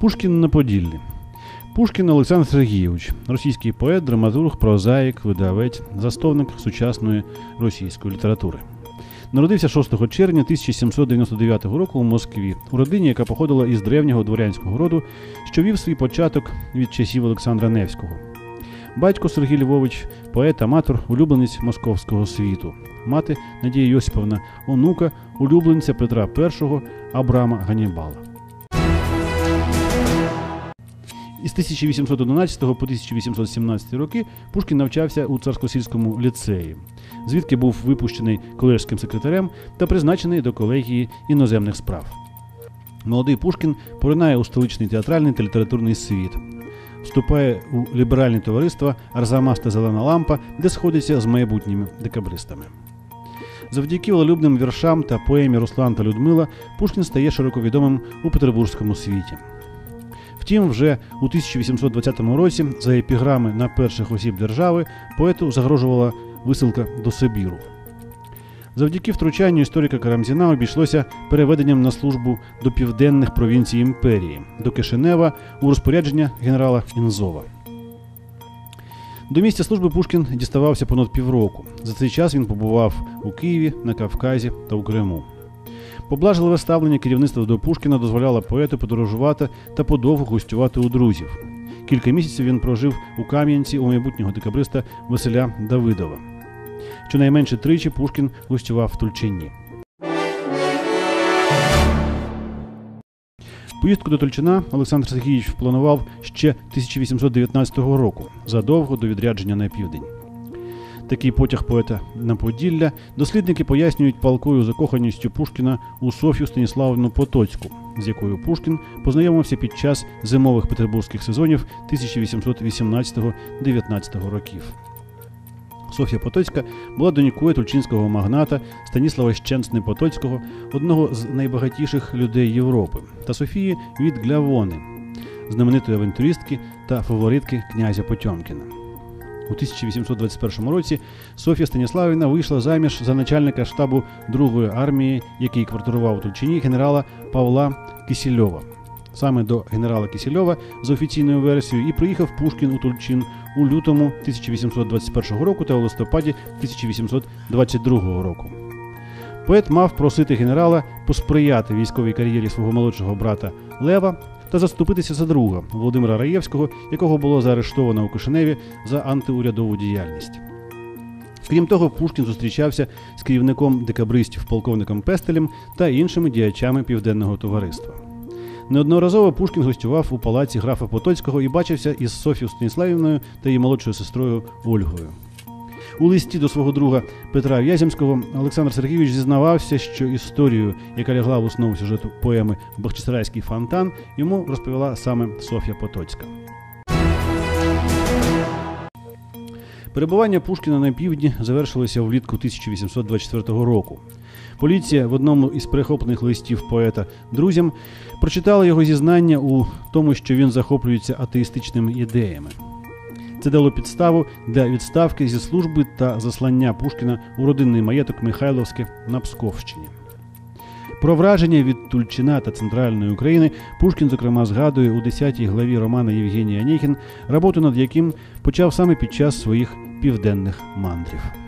Пушкін на Поділлі. Пушкін Олександр Сергійович, російський поет, драматург, прозаїк, видавець, засновник сучасної російської літератури. Народився 6 червня 1799 року у Москві, у родині, яка походила із древнього дворянського роду, що вів свій початок від часів Олександра Невського. Батько Сергій Львович, поет, аматор, улюбленець московського світу. Мати Надія Йосиповна, онука, улюбленця Петра І Абрама Ганібала. Із 1811 по 1817 роки Пушкін навчався у царсько-сільському ліцеї, звідки був випущений колежським секретарем та призначений до колегії іноземних справ. Молодий Пушкін поринає у столичний театральний та літературний світ, вступає у ліберальне товариство Арзамас та Зелена Лампа, де сходиться з майбутніми декабристами. Завдяки волелюбним віршам та поемі Руслан та Людмила Пушкін стає широко відомим у петербурзькому світі. Втім, вже у 1820 році за епіграми на перших осіб держави поету загрожувала висилка до Сибіру. Завдяки втручанню історика Карамзіна обійшлося переведенням на службу до південних провінцій імперії, до Кишинева у розпорядження генерала Інзова. До місця служби Пушкін діставався понад півроку. За цей час він побував у Києві, на Кавказі та у Криму. Поблажливе ставлення керівництва до Пушкіна дозволяло поету подорожувати та подовго гостювати у друзів. Кілька місяців він прожив у Кам'янці у майбутнього декабриста Василя Давидова. Щонайменше тричі Пушкін гостював в Тульчині. Поїздку до Тульчина Олександр Сергійович планував ще 1819 року, задовго до відрядження на південь. Такий потяг поета на Поділля дослідники пояснюють палкою закоханістю Пушкіна у Софію Станіславну Потоцьку, з якою Пушкін познайомився під час зимових петербурзьких сезонів 1818-19 років. Софія Потоцька була донькою тульчинського магната Станіслава Щенсни Потоцького, одного з найбагатіших людей Європи, та Софії від Глявони, знаменитої авантюристки та фаворитки князя Потьомкіна. У 1821 році Софія Станіславівна вийшла заміж за начальника штабу Другої армії, який квартирував у Тульчині генерала Павла Кисельова. Саме до генерала Кисельова за офіційною версією і приїхав Пушкін у Тульчин у лютому 1821 року та у листопаді 1822 року. Поет мав просити генерала посприяти військовій кар'єрі свого молодшого брата Лева та заступитися за друга Володимира Раєвського, якого було заарештовано у Кишиневі за антиурядову діяльність. Крім того, Пушкін зустрічався з керівником декабристів полковником Пестелем та іншими діячами південного товариства. Неодноразово Пушкін гостював у палаці графа Потоцького і бачився із Софією Станіславівною та її молодшою сестрою Ольгою. У листі до свого друга Петра В'яземського Олександр Сергійович зізнавався, що історію, яка лягла в основу сюжету поеми Бахчисарайський фонтан, йому розповіла саме Софія Потоцька. Перебування Пушкіна на півдні завершилося влітку 1824 року. Поліція в одному із перехоплених листів поета друзям прочитала його зізнання у тому, що він захоплюється атеїстичними ідеями. Це дало підставу для відставки зі служби та заслання Пушкіна у родинний маєток Михайловське на Псковщині. Про враження від Тульчина та центральної України Пушкін, зокрема, згадує у 10-й главі романа Євгенія Онєхін, роботу над яким почав саме під час своїх південних мандрів.